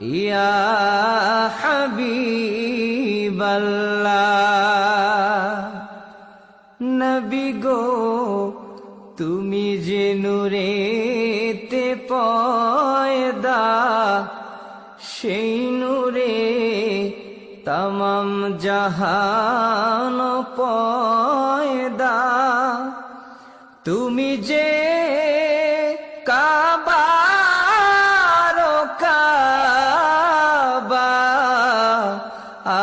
ইয়া হাবিবাল্লাহ, নবী গো, তুমি যে নূরেতে পয়দা, সেই নূরে তমাম জাহান পয়দা। তুমি যে কাবার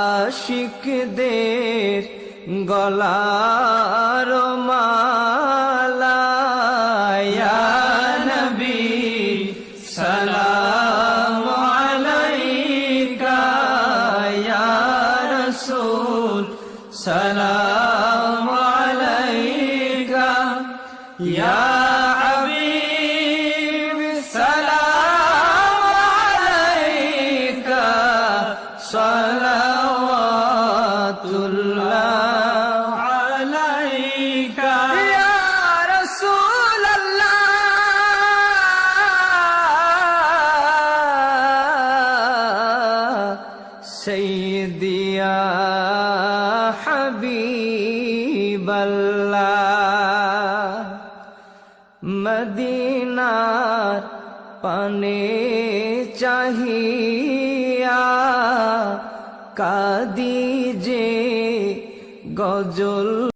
আশিকদের গলার মালা ইয়া নবী সালাম আলাইকা ইয়া রাসূল সালাম আলাইকা ইয়া সাইয়্যিদি হবিবল্লা মদিনার পানে চাহিয়া কাদি যে গজল